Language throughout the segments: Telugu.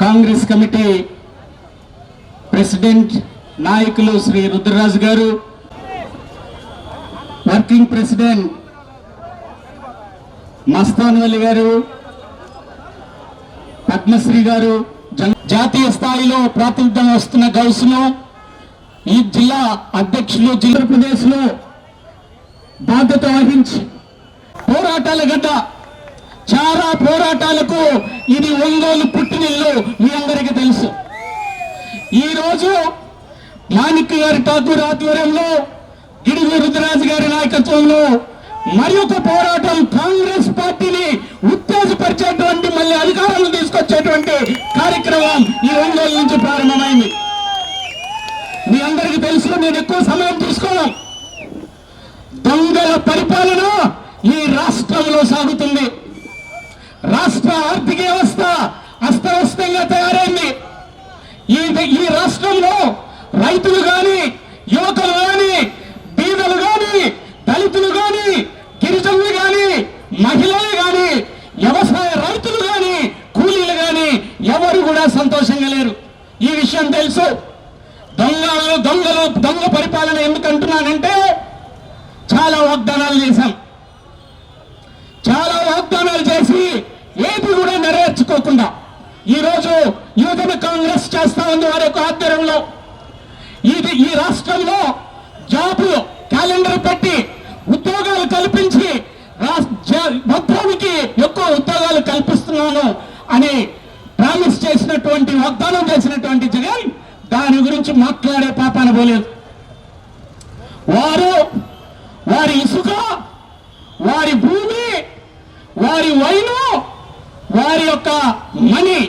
కాంగ్రెస్ కమిటీ ప్రెసిడెంట్ నాయకులు శ్రీ రుద్రరాజు గారు వర్కింగ్ ప్రెసిడెంట్ మస్తాన్వల్లి గారు పద్మశ్రీ గారు జాతీయ స్థాయిలో ప్రాతినిధ్యం వస్తున్న గౌసును ఈ జిల్లా అధ్యక్షులు జిల్లా ప్రదేశ్లో బాధ్యత వహించి పోరాటాల గడ్డ చాలా పోరాటాలకు ఇది ఒంగోలు పుట్టినిల్లు మీ అందరికీ తెలుసు. ఈ రోజు మాణిక్య గారి ఠాకూర్ ఆధ్వర్యంలో గిడుగు రుద్రరాజు గారి నాయకత్వంలో మరి ఒక పోరాటం కాంగ్రెస్ పార్టీని ఉత్తేజపరిచేటువంటి మళ్ళీ అధికారంలో తీసుకొచ్చేటువంటి కార్యక్రమం ఈ ఒంగోలు నుంచి ప్రారంభమైంది. మీ అందరికీ తెలుసు నేను ఎక్కువ సమయం తీసుకోను. దొంగల పరిపాలన ఈ రాష్ట్రంలో సాగుతుంది. రాష్ట్ర ఆర్థిక వ్యవస్థ అస్తవ్యస్తంగా తయారైంది. ఈ ఈ రాష్ట్రంలో రైతులు గాని యువకులు గాని బీదలు గాని దళితులు గాని గిరిజనులు గాని మహిళలు గాని వ్యవసాయ రైతులు గాని కూలీలు గాని ఎవరు కూడా సంతోషంగా లేరు. ఈ విషయం తెలుసు. దొంగలు దొంగలు దొంగ పరిపాలన ఎందుకు అంటున్నానంటే చాలా వాగ్దానాలు చేశాం చాలా వాగ్దానాలు చేసి ఏది కూడా నెరవేర్చుకోకుండా ఈ రోజు యువజన కాంగ్రెస్ చేస్తా ఉంది వారి యొక్క ఆధ్వర్యంలో. ఇది ఈ రాష్ట్రంలో జాబ్ క్యాలెండర్ పెట్టి ఉద్యోగాలు కల్పించి మొత్తానికి ఎక్కువ ఉద్యోగాలు కల్పిస్తున్నాను అని ప్రామిస్ చేసినటువంటి వాగ్దానం చేసినటువంటి జగన్ దాని గురించి మాట్లాడే పాపాన పోలేదు. వారు వారి ఇసుక వారి భూమి వారి వైను వారి యొక్క మనీ.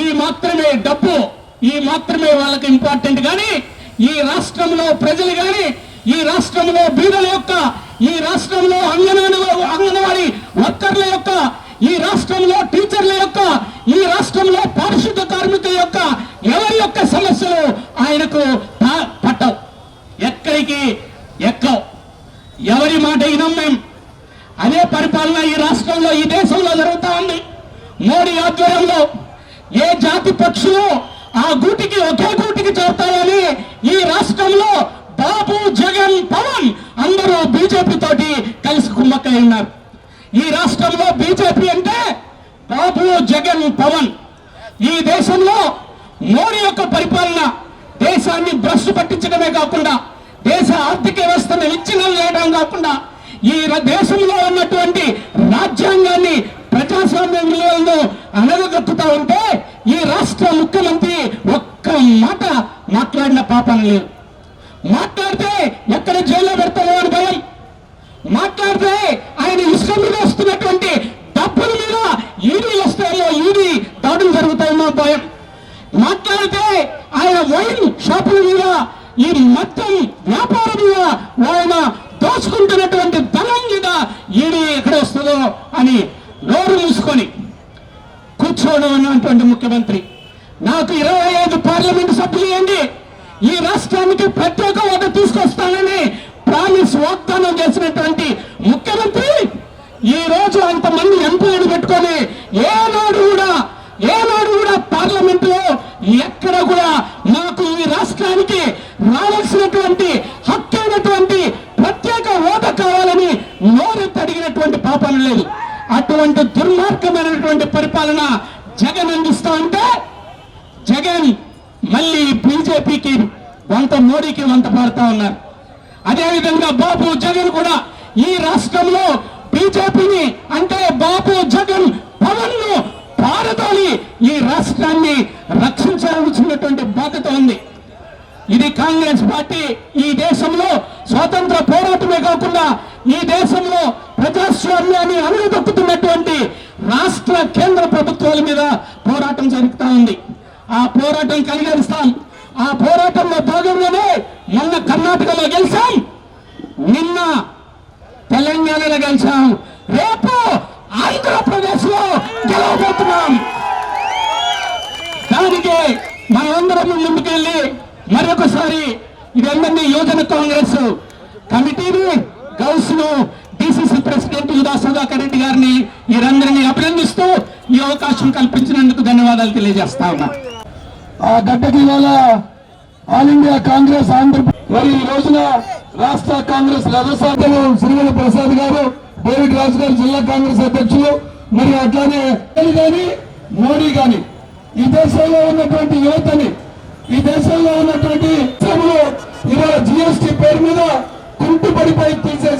ఈ మాత్రమే డబ్బు ఈ మాత్రమే వాళ్ళకి ఇంపార్టెంట్ కానీ ఈ రాష్ట్రంలో ప్రజలు కానీ ఈ రాష్ట్రంలో బీదల యొక్క ఈ రాష్ట్రంలో అంగనవాడి అంగనవాడి వర్కర్ల యొక్క ఈ రాష్ట్రంలో టీచర్ల యొక్క ఈ రాష్ట్రంలో పారిశుద్ధ కార్మికుల యొక్క ఎవరి యొక్క సమస్యలు ఆయనకు పట్టవు. ఎక్కడికి ఎక్కవు. ఎవరి మాట వినం మేము. అదే పరిపాలన ఈ రాష్ట్రంలో ఈ దేశంలో జరుగుతూ ఉంది. మోడీ ఆధ్వర్యంలో ఏ జాతి పక్షులు ఆ గూటికి ఒకే గూటికి చేరుతాయని ఈ రాష్ట్రంలో బాబు జగన్ పవన్ అందరూ బీజేపీ తోటి కలిసి కుమ్మక్కై ఉన్నారు. ఈ రాష్ట్రంలో బీజేపీ అంటే బాబు జగన్ పవన్. ఈ దేశంలో మోడీ యొక్క పరిపాలన దేశాన్ని భ్రష్టు పట్టించడమే కాకుండా దేశ ఆర్థిక వ్యవస్థను విచ్ఛిన్నం చేయడం కాకుండా ఈ దేశంలో ఉన్నటువంటి రాజ్యాంగాన్ని ప్రజాస్వామ్య విలువలను అనగదొక్కుతా ఉంటే ఈ రాష్ట్ర ముఖ్యమంత్రి ఒక్క మాట మాట్లాడిన పాపం లేదు. మాట్లాడితే ఎక్కడ జైల్లో పెడతామో అని భయం. మాట్లాడితే ఆయన ఇష్టం మీద వస్తున్నటువంటి డబ్బుల మీద ఈడీ వస్తాయో ఈడీ దాడులు జరుగుతాయేమో భయం. మాట్లాడితే ఆయన వైన్ షాపుల మీద ఈ మొత్తం వ్యాపారం మీద ఆయన దోచుకుంటున్నటువంటి ఎక్కడ అని నోరు మూసుకొని కూర్చోవడం అన్నటువంటి ముఖ్యమంత్రి. నాకు ఇరవై ఐదు పార్లమెంట్ సభ్యులు ఏంటి ఈ రాష్ట్రానికి ప్రత్యేక హోదా తీసుకొస్తానని ప్రామిస్ వాగ్దానం చేసినటువంటి ముఖ్యమంత్రి ఈ రోజు అంతమంది ఎంపీలను పెట్టుకొని ఏనాడు కూడా ఏనాడు కూడా పార్లమెంట్లో ఎక్కడ కూడా మాకు ఈ రాష్ట్రానికి రావాల్సినటువంటి హక్కైనటువంటి ప్రత్యేక హోదా కావాలని ఎటువంటి పాపాలు లేదు. అటువంటి దుర్మార్గమైనటువంటి పరిపాలన జగన్ అందిస్తా ఉంటే జగన్ మళ్ళీ బీజేపీకి వంత మోడీకి వంత పాడుతా ఉన్నారు. అదేవిధంగా బాబు జగన్ కూడా ఈ రాష్ట్రంలో బీజేపీని అంటే బాబు జగన్ పవన్ను పారదోలి ఈ రాష్ట్రాన్ని రక్షించాల్సినటువంటి బాధ్యత ఉంది. ఇది కాంగ్రెస్ పార్టీ ఈ దేశంలో స్వాతంత్ర పోరాటమే కాకుండా ఈ దేశంలో ప్రజాస్వామ్యాన్ని అణగదొక్కుతున్నటువంటి రాష్ట్ర కేంద్ర ప్రభుత్వాల మీద పోరాటం జరుగుతూ ఉంది. ఆ పోరాటం కలిగేస్తాం ఆ పోరాటంలో భాగంగానే మొన్న కర్ణాటకలో గెలిచాం. నిన్న తెలంగాణలో గెలిచాం. రేపు ఆంధ్రప్రదేశ్లో గెలవబోతున్నాం. దానికి మనందరం ముందుకెళ్ళి మరొకసారి ఇదందరినీ యువజన కాంగ్రెస్ కమిటీని గౌస్ను ప్రెసిడెంట్ ఉదా సుధాకర్ రెడ్డి గారిని వీరందరినీ అభినందిస్తూ ఈ అవకాశం కల్పించినందుకు ధన్యవాదాలు తెలియజేస్తా ఉన్నా. ఆ గడ్డకి ఇవాళ ఆల్ ఇండియా కాంగ్రెస్ ఆంధ్రప్రదేశ్ మరి ఈ రోజున రాష్ట్ర కాంగ్రెస్ రథసాధ్యులు శ్రీవల ప్రసాద్ గారు డేవిడ్ రాజు గారు జిల్లా కాంగ్రెస్ అధ్యక్షులు మరి అట్లానే మోడీ గాని మోడీ గాని ఈ దేశంలో ఉన్నటువంటి యువతని ఈ దేశంలో ఉన్నటువంటి ఇవాళ జిఎస్టి పేరు మీద కుంటుపడిపై తీసే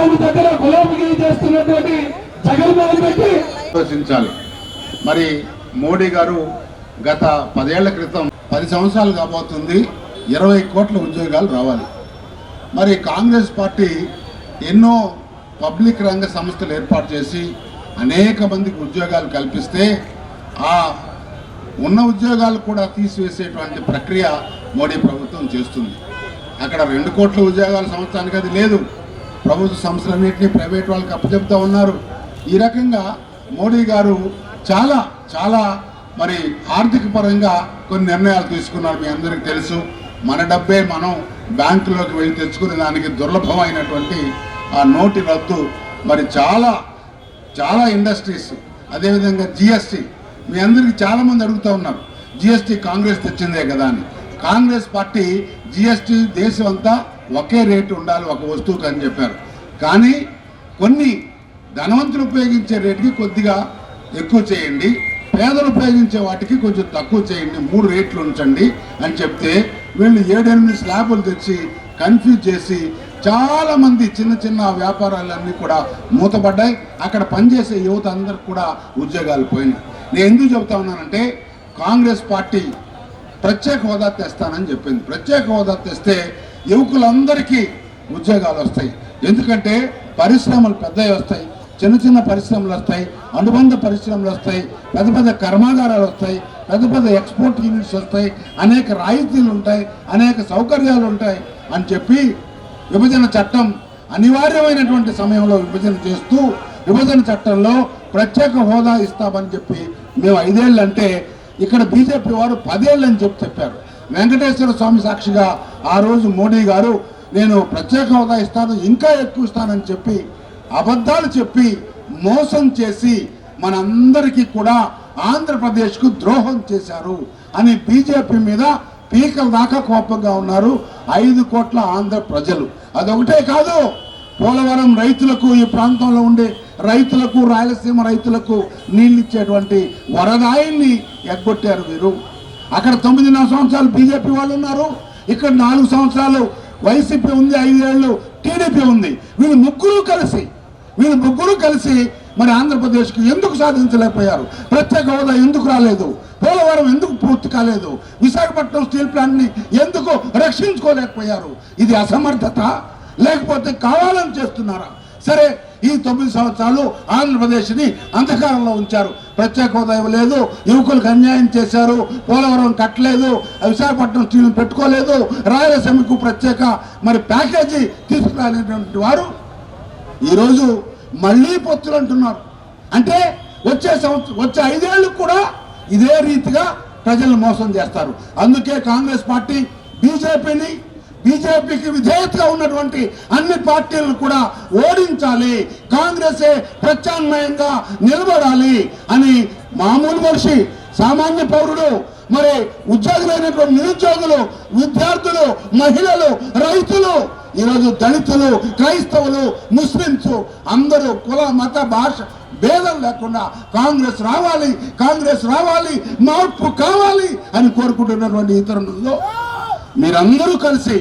ఆయన దగ్గర గులాబగిరి చేస్తున్నటువంటి జగన్మోహన్ రెడ్డి. ఆలోచించాలి. మరి మోడీ గారు గత పదేళ్ళ క్రితం పది సంవత్సరాలు కాబోతుంది ఇరవై కోట్ల ఉద్యోగాలు రావాలి. మరి కాంగ్రెస్ పార్టీ ఎన్నో పబ్లిక్ రంగ సంస్థలు ఏర్పాటు చేసి అనేక మందికి ఉద్యోగాలు కల్పిస్తే ఆ ఉన్న ఉద్యోగాలు కూడా తీసివేసేటువంటి ప్రక్రియ మోడీ ప్రభుత్వం చేస్తుంది. అక్కడ రెండు కోట్ల ఉద్యోగాల సంవత్సరానికి అది లేదు. ప్రభుత్వ సంస్థలన్నింటినీ ప్రైవేట్ వాళ్ళకి అప్పచెప్తా ఉన్నారు. ఈ రకంగా మోడీ గారు చాలా చాలా మరి ఆర్థిక పరంగా కొన్ని నిర్ణయాలు తీసుకున్నారు. మీ అందరికీ తెలుసు మన డబ్బే మనం బ్యాంకులోకి వెళ్ళి తెచ్చుకునే దానికి దుర్లభమైనటువంటి ఆ నోటి రద్దు మరి చాలా చాలా ఇండస్ట్రీస్ అదేవిధంగా జిఎస్టీ. మీ అందరికీ చాలామంది అడుగుతూ ఉన్నారు జిఎస్టీ కాంగ్రెస్ తెచ్చిందే కదా అని. కాంగ్రెస్ పార్టీ జిఎస్టీ దేశం అంతా ఒకే రేటు ఉండాలి ఒక వస్తువుకు అని చెప్పారు. కానీ కొన్ని ధనవంతులు ఉపయోగించే రేటుకి కొద్దిగా ఎక్కువ చేయండి. పేదలు ఉపయోగించే వాటికి కొంచెం తక్కువ చేయండి. మూడు రేట్లు ఉంచండి అని చెప్తే వీళ్ళు ఏడెనిమిది స్లాబులు తెచ్చి కన్ఫ్యూజ్ చేసి చాలామంది చిన్న చిన్న వ్యాపారాలన్నీ కూడా మూతపడ్డాయి. అక్కడ పనిచేసే యువత అందరికి కూడా ఉద్యోగాలు పోయినాయి. నేను ఎందుకు చెబుతా ఉన్నానంటే కాంగ్రెస్ పార్టీ ప్రత్యేక హోదా తెస్తానని చెప్పింది. ప్రత్యేక హోదా తెస్తే యువకులందరికీ ఉద్యోగాలు వస్తాయి. ఎందుకంటే పరిశ్రమలు పెద్దవి వస్తాయి. చిన్న చిన్న పరిశ్రమలు వస్తాయి. అనుబంధ పరిశ్రమలు వస్తాయి. పెద్ద పెద్ద కర్మాగారాలు వస్తాయి. పెద్ద పెద్ద ఎక్స్పోర్ట్ యూనిట్స్ వస్తాయి. అనేక రాయితీలు ఉంటాయి. అనేక సౌకర్యాలు ఉంటాయి అని చెప్పి విభజన చట్టం అనివార్యమైనటువంటి సమయంలో విభజన చేస్తూ విభజన చట్టంలో ప్రత్యేక హోదా ఇస్తామని చెప్పి మేము ఐదేళ్ళు అంటే ఇక్కడ బీజేపీ వారు పదేళ్ళు అని చెప్పి చెప్పారు. వెంకటేశ్వర స్వామి సాక్షిగా ఆ రోజు మోడీ గారు నేను ప్రత్యేక హోదా ఇస్తాను ఇంకా ఎక్కువ ఇస్తానని చెప్పి అబద్ధాలు చెప్పి మోసం చేసి మనందరికీ కూడా ఆంధ్రప్రదేశ్కు ద్రోహం చేశారు అని బీజేపీ మీద పీకల దాకా కోపంగా ఉన్నారు ఐదు కోట్ల ఆంధ్ర ప్రజలు. అదొకటే కాదు పోలవరం రైతులకు ఈ ప్రాంతంలో ఉండే రైతులకు రాయలసీమ రైతులకు నీళ్ళు ఇచ్చేటువంటి వరదాయిల్ని ఎగ్గొట్టారు వీరు. అక్కడ తొమ్మిదిన్నర సంవత్సరాలు బీజేపీ వాళ్ళు ఉన్నారు. ఇక్కడ నాలుగు సంవత్సరాలు వైసీపీ ఉంది ఐదేళ్ళు టీడీపీ ఉంది. వీళ్ళు ముగ్గురు కలిసి వీళ్ళు ముగ్గురు కలిసి మరి ఆంధ్రప్రదేశ్కి ఎందుకు సాధించలేకపోయారు? ప్రత్యేక హోదా ఎందుకు రాలేదు? పోలవరం ఎందుకు పూర్తి కాలేదు? విశాఖపట్నం స్టీల్ ప్లాంట్ని ఎందుకు రక్షించుకోలేకపోయారు? ఇది అసమర్థత? లేకపోతే కావాలని చేస్తున్నారా? సరే ఈ తొమ్మిది సంవత్సరాలు ఆంధ్రప్రదేశ్ని అంధకారంలో ఉంచారు. ప్రత్యేక హోదా ఇవ్వలేదు యువకులకు అన్యాయం చేశారు పోలవరం కట్టలేదు విశాఖపట్నం స్టీల్ పెట్టుకోలేదు రాయలసీమకు ప్రత్యేక మరి ప్యాకేజీ తీసుకురాలేటువంటి వారు ఈరోజు మళ్ళీ పొత్తులు అంటున్నారు. అంటే వచ్చే సంవత్సరం వచ్చే ఐదేళ్ళు కూడా ఇదే రీతిగా ప్రజలను మోసం చేస్తారు. అందుకే కాంగ్రెస్ పార్టీ బీజేపీని బీజేపీకి విధేయతగా ఉన్నటువంటి అన్ని పార్టీలను కూడా ఓడించాలి. కాంగ్రెసే ప్రత్యామ్నాయంగా నిలబడాలి అని మామూలు మనిషి సామాన్య పౌరుడు మరి ఉద్యోగులైనటువంటి నిరుద్యోగులు విద్యార్థులు మహిళలు రైతులు ఈరోజు దళితులు క్రైస్తవులు ముస్లింస్ అందరూ కుల మత భాష భేదం లేకుండా కాంగ్రెస్ రావాలి కాంగ్రెస్ రావాలి మార్పు కావాలి అని కోరుకుంటున్నటువంటి ఈ తరుణంలో మీరందరూ కలిసి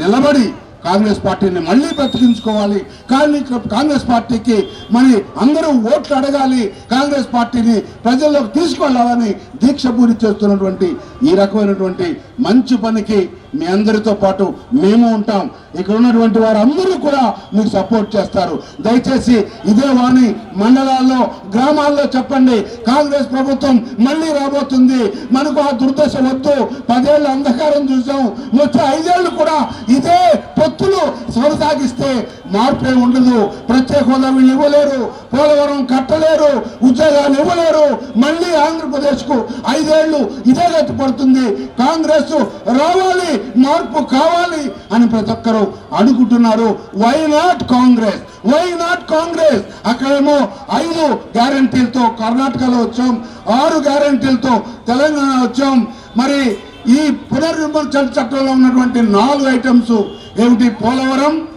నిలబడి కాంగ్రెస్ పార్టీని మళ్ళీ బ్రతికించుకోవాలి. కానీ కాంగ్రెస్ పార్టీకి మరి అందరూ ఓట్లు అడగాలి. కాంగ్రెస్ పార్టీని ప్రజల్లోకి తీసుకెళ్ళాలని దీక్ష పూరి చేస్తున్నటువంటి ఈ రకమైనటువంటి మంచి పనికి మీ అందరితో పాటు మేము ఉంటాం. ఇక్కడ ఉన్నటువంటి వారందరూ కూడా మీకు సపోర్ట్ చేస్తారు. దయచేసి ఇదే వాణి మండలాల్లో గ్రామాల్లో చెప్పండి. కాంగ్రెస్ ప్రభుత్వం మళ్ళీ రాబోతుంది. మనకు ఆ దుర్దశ వద్దు. పదేళ్ళ అంధకారం చూసాం. వచ్చే ఐదేళ్ళు కూడా ఇదే పొత్తులు కొనసాగిస్తే మార్పు ఉండదు. ప్రత్యేక హోదా వీళ్ళు ఇవ్వలేరు. పోలవరం కట్టలేరు. ఉద్యోగాలు ఇవ్వలేరు. మళ్ళీ ఆంధ్రప్రదేశ్కు ఐదేళ్ళు ఇదే గతి పడుతుంది. కాంగ్రెస్ రావాలి మార్పు కావాలి అని ప్రతి ఒక్కరు అనుకుంటున్నారు why not Congress? Why not Congress? అక్కడేమో ఐదు గ్యారంటీలతో కర్ణాటకలో వచ్చాం. ఆరు గ్యారంటీలతో తెలంగాణ వచ్చాం. మరి ఈ పునర్విమర్శన చట్టంలో ఉన్నటువంటి నాలుగు ఐటమ్స్ ఏమిటి? పోలవరం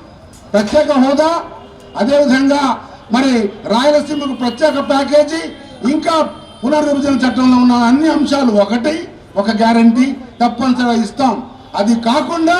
ప్రత్యేక హోదా. అదేవిధంగా మరి రాయలసీమకు ప్రత్యేక ప్యాకేజీ ఇంకా పునర్విభజన చట్టంలో ఉన్న అన్ని అంశాలు ఒకటి ఒక గ్యారంటీ తప్పనిసరిగా ఇస్తాం. అది కాకుండా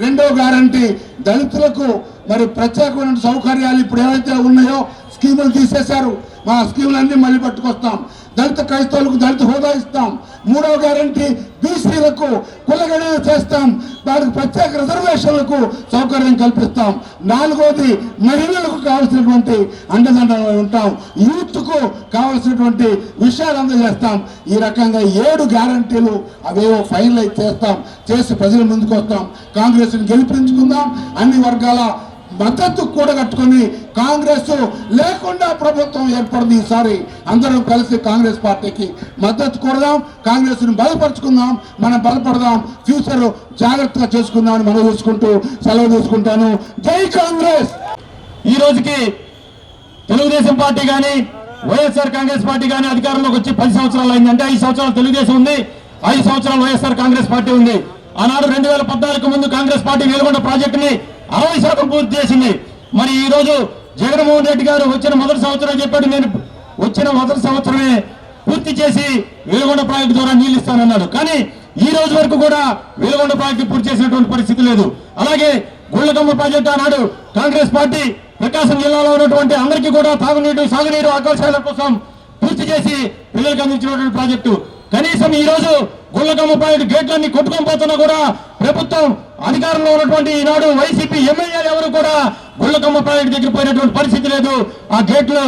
రెండో గ్యారంటీ దళితులకు మరి ప్రత్యేకమైన సౌకర్యాలు ఇప్పుడు ఏవైతే ఉన్నాయో స్కీములు తీసేశారు. మా స్కీములన్నీ మళ్ళీ పట్టుకొస్తాం. దళిత క్రైస్తవులకు దళిత హోదా ఇస్తాం. మూడవ గ్యారంటీ బీసీలకు కులగణన చేస్తాం. వారికి ప్రత్యేక రిజర్వేషన్లకు సౌకర్యం కల్పిస్తాం. నాలుగోది మహిళలకు కావాల్సినటువంటి అండదండలు ఉంటాం. యూత్కు కావాల్సినటువంటి విషయాలు అందజేస్తాం. ఈ రకంగా ఏడు గ్యారంటీలు అవేవో ఫైనలైజ్ చేస్తాం. చేసి ప్రజల ముందుకు వస్తాం కాంగ్రెస్ని గెలిపించుకుందాం. అన్ని వర్గాల మద్దతు కూడగట్టుకుని కాంగ్రెస్ లేకుండా ప్రభుత్వం ఏర్పడింది ఈసారి. అందరం కలిసి కాంగ్రెస్ పార్టీకి మద్దతు కూడదాం కాంగ్రెస్ను బలపరుచుకుందాం మనం బలపడదాం ఫ్యూచర్ జాగ్రత్తగా చేసుకుందాం మనం చూసుకుంటూ సెలవు తీసుకుంటాను. జై కాంగ్రెస్! ఈ రోజుకి తెలుగుదేశం పార్టీ కానీ వైఎస్ఆర్ కాంగ్రెస్ పార్టీ కానీ అధికారంలోకి వచ్చి పది సంవత్సరాలు అయింది. అంటే ఐదు సంవత్సరాలు తెలుగుదేశం ఉంది ఐదు సంవత్సరాలు వైఎస్ఆర్ కాంగ్రెస్ పార్టీ ఉంది. ఆనాడు రెండు వేల పద్నాలుగు ముందు కాంగ్రెస్ పార్టీ వెలుగొండ ప్రాజెక్టుని అరవై శాతం పూర్తి చేసింది. మరి ఈరోజు జగన్మోహన్ రెడ్డి గారు వచ్చిన మొదటి సంవత్సరం చెప్పాడు నేను వచ్చిన మొదటి సంవత్సరమే పూర్తి చేసి వెలుగొండ ప్రాజెక్టు ద్వారా నీళ్ళు ఇస్తానన్నాడు. కానీ ఈ రోజు వరకు కూడా వెలుగొండ ప్రాజెక్టు పూర్తి చేసినటువంటి పరిస్థితి లేదు. అలాగే గుళ్ళకమ్మ ప్రాజెక్టు ఆనాడు కాంగ్రెస్ పార్టీ ప్రకాశం జిల్లాలో ఉన్నటువంటి అందరికీ కూడా తాగునీరు సాగునీరు ఆకాశాల కోసం పూర్తి చేసి పిల్లలకు అందించినటువంటి ప్రాజెక్టు. కనీసం ఈ రోజు గుళ్ళకమ్మ ప్రాజెక్టు గేట్లన్నీ కొట్టుకొని పోతున్నా కూడా ప్రభుత్వం అధికారంలో ఉన్నటువంటి ఈనాడు వైసీపీ ఎమ్మెల్యేలు ఎవరు కూడా గుళ్ళకమ్మ ప్రాజెక్టు దగ్గర పోయినటువంటి పరిస్థితి లేదు. ఆ గేట్లు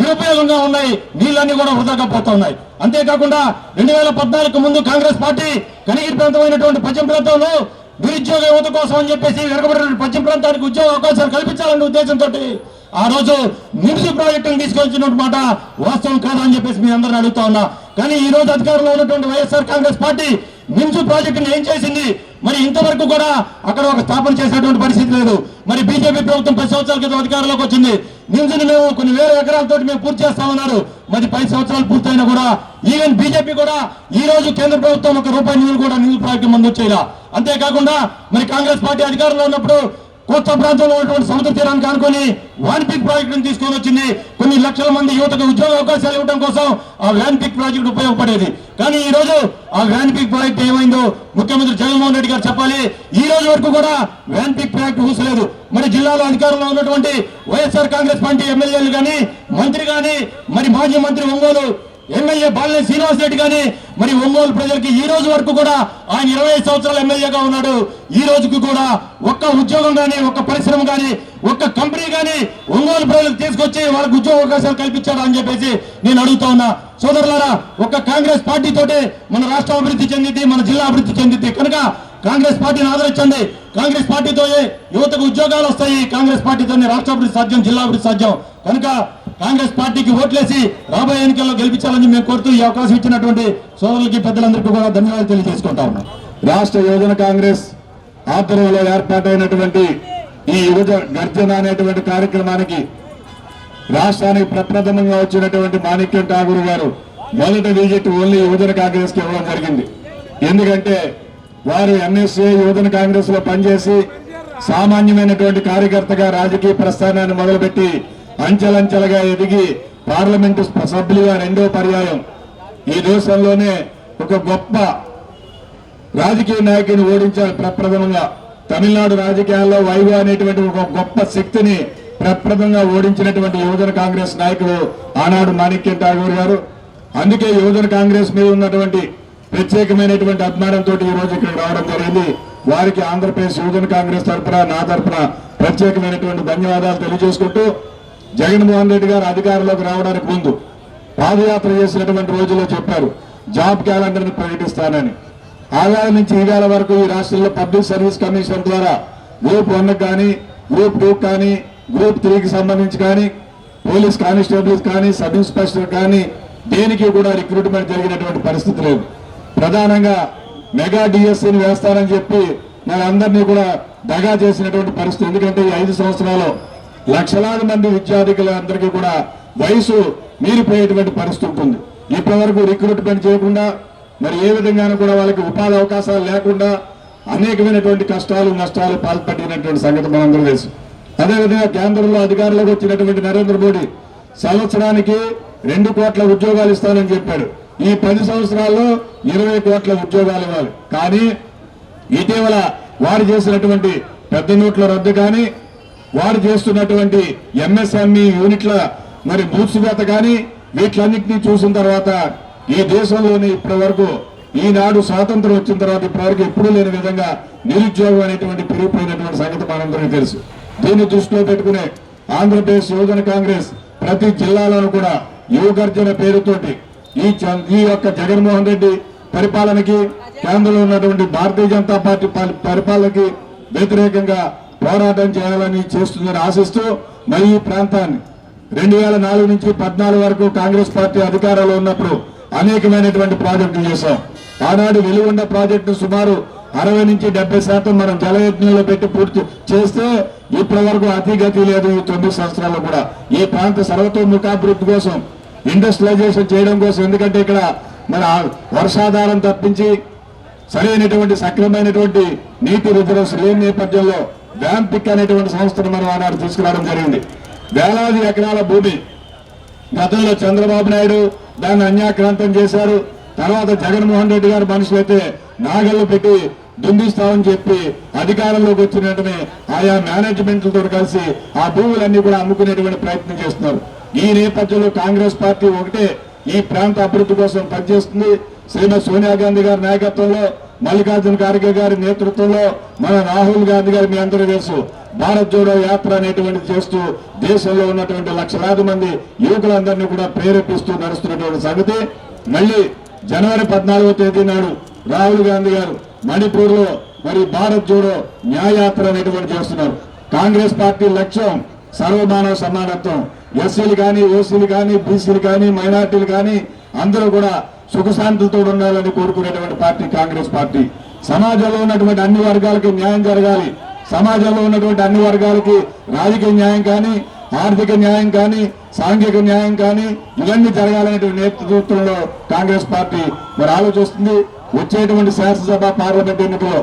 నిరుపయోగంగా ఉన్నాయి. నీళ్ళన్నీ కూడా వృధాగా పోతున్నాయి అంతేకాకుండా రెండు వేల పద్నాలుగు ముందు కాంగ్రెస్ పార్టీ కనిగిరి ప్రాంతమైనటువంటి పశ్చిమ ప్రాంతంలో నిరుద్యోగ యువత కోసం అని చెప్పేసి వెనకబడిన పశ్చిమ ప్రాంతానికి ఉద్యోగ అవకాశాలు కల్పించాలనే ఉద్దేశంతో ఆ రోజు నిమ్స్ ప్రాజెక్టును తీసుకొచ్చిన మాట వాస్తవం కాదని చెప్పేసి మీ అందరిని అడుగుతా ఉన్నా. కానీ ఈ రోజు అధికారంలో ఉన్నటువంటి వైఎస్ఆర్ కాంగ్రెస్ పార్టీ నిమ్స్ ప్రాజెక్టును ఏం చేసింది? మరి ఇంతవరకు కూడా అక్కడ ఒక స్థాపన చేసేటువంటి పరిస్థితి లేదు. మరి బీజేపీ ప్రభుత్వం పది సంవత్సరాల క్రితం అధికారంలోకి వచ్చింది. నిమ్స్ని మేము కొన్ని వేల ఎకరాలతో మేము పూర్తి చేస్తామన్నారు. మరి పది సంవత్సరాలు పూర్తయినా కూడా ఈవెన్ బీజేపీ కూడా ఈ రోజు కేంద్ర ప్రభుత్వం ఒక రూపాయి నిధులు కూడా నిధులు ప్రాజెక్టు ముందు వచ్చేలా అంతేకాకుండా మరి కాంగ్రెస్ పార్టీ అధికారంలో ఉన్నప్పుడు కొత్త ప్రాంతంలో ఉన్నటువంటి సముద్ర తీరానికి అనుకుని వ్యాన్ పిక్ ప్రాజెక్టును తీసుకొని వచ్చింది. కొన్ని లక్షల మంది యువతకు ఉద్యోగ అవకాశాలు ఇవ్వడం కోసం ఆ వ్యాన్ పిక్ ప్రాజెక్టు ఉపయోగపడేది. కానీ ఈ రోజు ఆ వ్యాన్ పిక్ ప్రాజెక్ట్ ఏమైందో ముఖ్యమంత్రి జగన్మోహన్ రెడ్డి గారు చెప్పాలి. ఈ రోజు వరకు కూడా వ్యాన్ పిక్ ప్రాజెక్ట్ ఊసలేదు. మరి జిల్లాలో అధికారంలో ఉన్నటువంటి వైఎస్ఆర్ కాంగ్రెస్ పార్టీ ఎమ్మెల్యేలు కానీ మంత్రి కానీ మరి మాజీ మంత్రి ఒంగోలు ఎమ్మెల్యే బాలినేని శ్రీనివాస్ రెడ్డి కానీ మరి ఒంగోలు ప్రజలకి ఈ రోజు వరకు కూడా ఆయన ఇరవై సంవత్సరాలు సంవత్సరాల ఎమ్మెల్యేగా ఉన్నాడు. ఈ రోజుకి కూడా ఒక్క ఉద్యోగం కానీ ఒక్క పరిశ్రమ కానీ ఒక్క కంపెనీ కానీ ఒంగోలు ప్రజలకు తీసుకొచ్చి వాళ్ళకి ఉద్యోగ అవకాశాలు కల్పించాడు అని చెప్పేసి నేను అడుగుతా ఉన్నా. సోదరులారా ఒక్క కాంగ్రెస్ పార్టీ తోటే మన రాష్ట్రం అభివృద్ధి చెందింది మన జిల్లా అభివృద్ధి చెందింది. కనుక కాంగ్రెస్ పార్టీని ఆదరించండి. కాంగ్రెస్ పార్టీతో యువతకు ఉద్యోగాలు వస్తాయి. కాంగ్రెస్ పార్టీతోనే రాష్ట్ర అభివృద్ధి సాధ్యం జిల్లా అభివృద్ధి సాధ్యం. కనుక కాంగ్రెస్ పార్టీకి ఓట్లేసి రాబోయే ఎన్నికల్లో గెలిపించాలని మేము కోరుతూ ఈ అవకాశం ఇచ్చినటువంటి సోదరులకి పెద్దలందరికీ కూడా ధన్యవాదాలు తెలియజేసుకుంటా ఉన్నాం. రాష్ట్ర యువజన కాంగ్రెస్ ఆధ్వర్యంలో ఏర్పాటైనటువంటి ఈ యువజ గర్జన అనేటువంటి కార్యక్రమానికి రాష్ట్రానికి ప్రప్రథమంగా వచ్చినటువంటి మాణిక్యం ఠాగూర్ గారు మొదటి విజిట్ ఓన్లీ యువజన కాంగ్రెస్కి ఇవ్వడం జరిగింది. ఎందుకంటే వారు ఎన్ఎస్ఏ యువజన కాంగ్రెస్లో పనిచేసి సామాన్యమైనటువంటి కార్యకర్తగా రాజకీయ ప్రస్థానాన్ని మొదలుపెట్టి అంచెలంచెలుగా ఎదిగి పార్లమెంటు సభ్యులుగా రెండో పర్యాయం. ఈ దేశంలోనే ఒక గొప్ప రాజకీయ నాయకుని ఓడించారు ప్రప్రథమంగా. తమిళనాడు రాజకీయాల్లో వైభవ అనేటువంటి ఒక గొప్ప శక్తిని ప్రప్రథంగా ఓడించినటువంటి యువజన కాంగ్రెస్ నాయకుడు ఆనాడు మాణిక్యం ఠాగూర్ గారు. అందుకే యువజన కాంగ్రెస్ మీద ఉన్నటువంటి ప్రత్యేకమైనటువంటి అభిమానంతో ఈ రోజు ఇక్కడికి రావడం జరిగింది. వారికి ఆంధ్రప్రదేశ్ యువజన కాంగ్రెస్ తరఫున నా తరఫున ప్రత్యేకమైనటువంటి ధన్యవాదాలు తెలియజేసుకుంటూ జగన్మోహన్ రెడ్డి గారు అధికారంలోకి రావడానికి ముందు పాదయాత్ర చేసినటువంటి రోజుల్లో చెప్పారు జాబ్ క్యాలెండర్ని ప్రకటిస్తానని. ఆవేళ నుంచి ఈ వరకు ఈ రాష్ట్రంలో పబ్లిక్ సర్వీస్ కమిషన్ ద్వారా గ్రూప్ వన్ కానీ గ్రూప్ టూ కానీ గ్రూప్ త్రీకి సంబంధించి కానీ పోలీస్ కానిస్టేబుల్స్ కానీ సబ్ ఇన్స్పెక్టర్ కానీ దేనికి కూడా రిక్రూట్మెంట్ జరిగినటువంటి పరిస్థితి లేదు. ప్రధానంగా మెగా డిఎస్సీని వేస్తానని చెప్పి మరి అందరినీ కూడా దగా చేసినటువంటి పరిస్థితి. ఎందుకంటే ఈ ఐదు సంవత్సరాలు లక్షలాది మంది విద్యార్థికులందరికీ కూడా వయసు మీరిపోయేటువంటి పరిస్థితి ఉంటుంది. ఇప్పటి వరకు రిక్రూట్మెంట్ చేయకుండా మరి ఏ విధంగానూ కూడా వాళ్ళకి ఉపాధి అవకాశాలు లేకుండా అనేకమైనటువంటి కష్టాలు నష్టాలు పాల్పడినటువంటి సంగతి మనందరూ తెలుసు. అదేవిధంగా కేంద్రంలో అధికారంలోకి వచ్చినటువంటి నరేంద్ర మోడీ సంవత్సరానికి రెండు కోట్ల ఉద్యోగాలు ఇస్తానని చెప్పాడు. ఈ పది సంవత్సరాల్లో ఇరవై కోట్ల ఉద్యోగాలు ఇవ్వాలి. కానీ ఇటీవల వారు చేసినటువంటి పెద్ద నోట్ల రద్దు కానీ వారు చేస్తున్నటువంటి ఎంఎస్ఎంఈ యూనిట్ల మరి మూసివేత కానీ వీటిలన్నింటినీ చూసిన తర్వాత ఈ దేశంలోని ఇప్పటి వరకు ఈనాడు స్వాతంత్రం వచ్చిన తర్వాత ఇప్పటివరకు ఎప్పుడూ లేని విధంగా నిరుద్యోగం అనేటువంటి పెరిగిపోయినటువంటి సంగతి మనందరికీ తెలుసు. దీన్ని దృష్టిలో పెట్టుకునే ఆంధ్రప్రదేశ్ యువజన కాంగ్రెస్ ప్రతి జిల్లాలోనూ కూడా యువగర్జన పేరుతోటి ఈ ఈ యొక్క జగన్మోహన్ రెడ్డి పరిపాలనకి కేంద్రంలో ఉన్నటువంటి భారతీయ జనతా పార్టీ పరిపాలనకి వ్యతిరేకంగా పోరాటం చేయాలని చేస్తుందని ఆశిస్తూ మరి ఈ ప్రాంతాన్ని రెండు వేల నాలుగు నుంచి పద్నాలుగు వరకు కాంగ్రెస్ పార్టీ అధికారంలో ఉన్నప్పుడు అనేకమైనటువంటి ప్రాజెక్టులు చేశాం. ఆనాడు వెలుగుండ ప్రాజెక్టు సుమారు అరవై నుంచి డెబ్బై శాతం మనం జలయజ్ఞంలో పెట్టి పూర్తి చేస్తే ఇప్పటి వరకు అతిగతి లేదు ఈ తొమ్మిది సంవత్సరాల్లో కూడా. ఈ ప్రాంత సర్వతోముఖాభివృద్ధి కోసం ఇండస్ట్రియలైజేషన్ చేయడం కోసం ఎందుకంటే ఇక్కడ మన వర్షాధారం తప్పించి సరైనటువంటి సక్రమైనటువంటి నీటి రిజర్వ్స్ లేని నేపథ్యంలో వ్యాంపిక్ అనేటువంటి సంస్థను మనం ఆనాడు తీసుకురావడం జరిగింది. వేలాది ఎకరాల భూమి. గతంలో చంద్రబాబు నాయుడు దాన్ని అన్యాక్రాంతం చేశారు. తర్వాత జగన్మోహన్ రెడ్డి గారు మనుషులైతే నాగళ్ళు పెట్టి దుందిస్తామని చెప్పి అధికారంలోకి వచ్చిన వెంటనే ఆయా మేనేజ్మెంట్లతో కలిసి ఆ భూములన్నీ కూడా అమ్ముకునేటువంటి ప్రయత్నం చేస్తున్నారు. ఈ నేపథ్యంలో కాంగ్రెస్ పార్టీ ఒకటే ఈ ప్రాంత అభివృద్ధి కోసం పనిచేస్తుంది. శ్రీమతి సోనియా గాంధీ గారి నాయకత్వంలో మల్లికార్జున ఖార్గే గారి నేతృత్వంలో మన రాహుల్ గాంధీ గారు మీ అందరూ తెలుసు భారత్ జోడో యాత్ర అనేటువంటిది చేస్తూ దేశంలో ఉన్నటువంటి లక్షలాది మంది యువకులందరినీ కూడా ప్రేరేపిస్తూ నడుస్తున్నటువంటి సంగతి. మళ్ళీ జనవరి పద్నాలుగో తేదీ నాడు రాహుల్ గాంధీ గారు మణిపూర్లో మరి భారత్ జోడో న్యాయయాత్ర అనేటువంటి చేస్తున్నారు. కాంగ్రెస్ పార్టీ లక్ష్యం సర్వమానవ సమానత్వం. ఎస్సీలు కానీ ఓసీలు కానీ బీసీలు కానీ మైనార్టీలు కానీ అందరూ కూడా సుఖశాంతులతో ఉండాలని కోరుకునేటువంటి పార్టీ కాంగ్రెస్ పార్టీ. సమాజంలో ఉన్నటువంటి అన్ని వర్గాలకి న్యాయం జరగాలి. సమాజంలో ఉన్నటువంటి అన్ని వర్గాలకి రాజకీయ న్యాయం కానీ ఆర్థిక న్యాయం కానీ సాంఘిక న్యాయం కానీ ఇవన్నీ జరగాలనేటువంటి నేతృత్వంలో కాంగ్రెస్ పార్టీ మరి ఆలోచిస్తుంది. వచ్చేటువంటి శాసనసభ పార్లమెంట్ ఎన్నికలో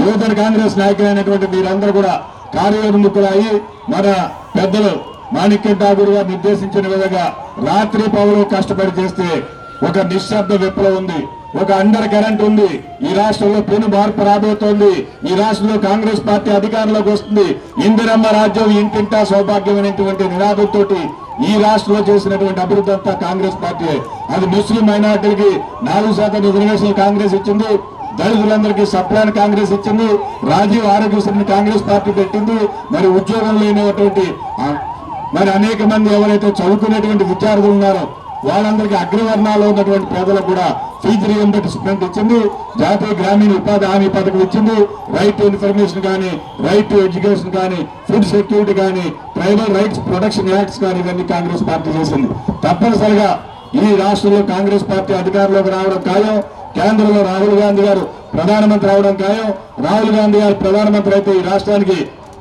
యువతర కాంగ్రెస్ నాయకులైనటువంటి మీరందరూ కూడా కార్యోన్ముఖులు అయ్యి మన పెద్దలు మాణిక్య ఠాగూర్ గారు నిర్దేశించిన విధంగా రాత్రి పౌరులు కష్టపడి చేస్తే ఒక నిశ్శబ్ద విప్లవం ఉంది. ఒక అండర్ కరెంట్ ఉంది. ఈ రాష్ట్రంలో పెను మార్పు రాబోతోంది. ఈ రాష్ట్రంలో కాంగ్రెస్ పార్టీ అధికారంలోకి వస్తుంది. ఇందిరమ్మ రాజ్యం ఇంటింటా సౌభాగ్యమైనటువంటి నినాదంతో ఈ రాష్ట్రంలో చేసినటువంటి అభివృద్ధి అంతా కాంగ్రెస్ పార్టీ అది ముస్లిం మైనార్టీలకి నాలుగు శాతం రిజర్వేషన్ కాంగ్రెస్ ఇచ్చింది. దళితులందరికీ సప్లాన్ కాంగ్రెస్ ఇచ్చింది. రాజీవ్ ఆరోగ్యశ్రీని కాంగ్రెస్ పార్టీ పెట్టింది. మరి ఉద్యోగం లేనటువంటి మరి అనేక మంది ఎవరైతే చదువుకునేటువంటి విద్యార్థులు ఉన్నారో వాళ్ళందరికీ అగ్రవర్ణాల్లో ఉన్నటువంటి ప్రజలకు కూడా ఫీజు రియంబర్స్మెంట్ ఇచ్చింది. జాతీయ గ్రామీణ ఉపాధి హామీ పథకం ఇచ్చింది. రైట్ టు ఇన్ఫర్మేషన్ కానీ రైట్ టు ఎడ్యుకేషన్ కానీ ఫుడ్ సెక్యూరిటీ కానీ ట్రైబల్ రైట్స్ ప్రొటెక్షన్ యాక్ట్స్ కానీ ఇవన్నీ కాంగ్రెస్ పార్టీ చేసింది. తప్పనిసరిగా ఈ రాష్ట్రంలో కాంగ్రెస్ పార్టీ అధికారంలోకి రావడం ఖాయం. కేంద్రంలో రాహుల్ గాంధీ గారు ప్రధానమంత్రి అవడం ఖాయం. రాహుల్ గాంధీ గారు ప్రధానమంత్రి అయితే ఈ రాష్ట్రానికి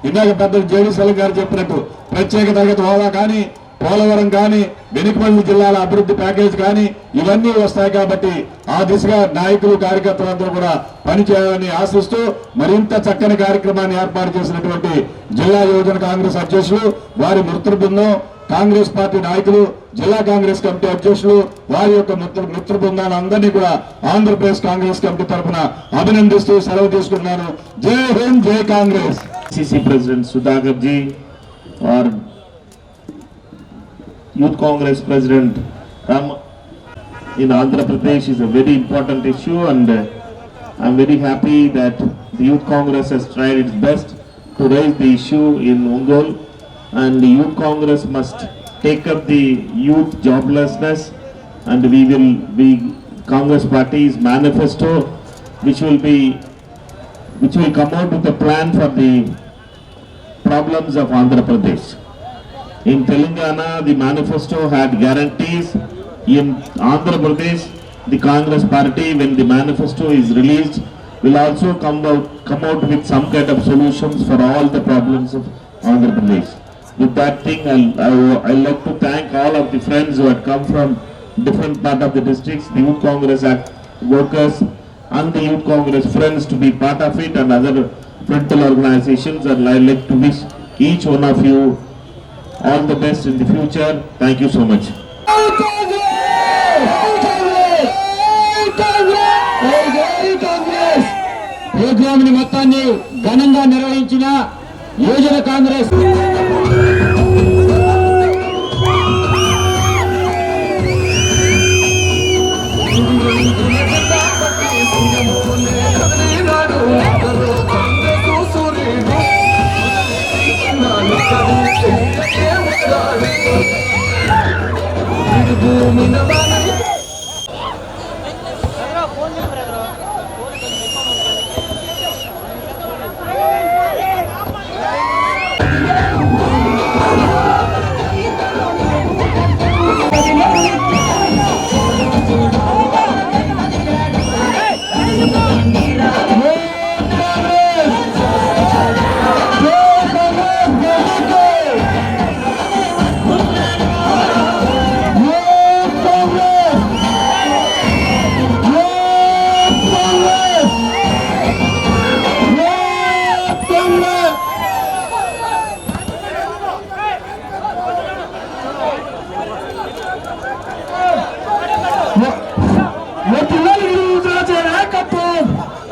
ఇందాక పెద్ద జేడీ సెల్ గారు చెప్పినట్టు ప్రత్యేక తరగతి హోదా కానీ పోలవరం కానీ వెనుకబడిన జిల్లాల అభివృద్ధి ప్యాకేజ్ కానీ ఇవన్నీ వస్తాయి కాబట్టి ఆ దిశగా నాయకులు కార్యకర్తలందరూ కూడా పనిచేయాలని ఆశిస్తూ మరింత చక్కని కార్యక్రమాన్ని ఏర్పాటు చేసినటువంటి జిల్లా యువజన కాంగ్రెస్ అధ్యక్షులు వారి మృతృ బృందం కాంగ్రెస్ పార్టీ నాయకులు జిల్లా కాంగ్రెస్ కమిటీ అధ్యక్షులు వారి యొక్క మిత్ర మిత్ర బృందాన్ని అందరినీ కూడా ఆంధ్రప్రదేశ్ కాంగ్రెస్ కమిటీ తరఫున అభినందిస్తూ సెలవు తీసుకున్నాను జై హింద్ జై కాంగ్రెస్. సిసి ప్రెసిడెంట్ సుధాకర్ జీ వారు Youth Congress President Ram in Andhra Pradesh is a very important issue and uh, I'm very happy that the Youth Congress has tried its best to raise the issue in Ongol and the Youth Congress must take up the youth joblessness and we will be Congress Party's manifesto which will be which will come out with a plan for the problems of Andhra Pradesh. In Telangana, the manifesto had guarantees. In Andhra Pradesh, the Congress party, when the manifesto is released, will also come out, come out with some kind of solutions for all the problems of Andhra Pradesh. With that thing, I'll, I- I'd like to thank all of the friends who had come from different part of the districts, the Youth Congress act workers and the Youth Congress friends to be part of it and other frontal organizations and I'd like to wish each one of you all the best in the future thank you so much ప్రోగ్రామ్ని మొత్తాన్ని ఘనంగా నిర్వహించిన యోజన కాంగ్రెస్ భూమి నమా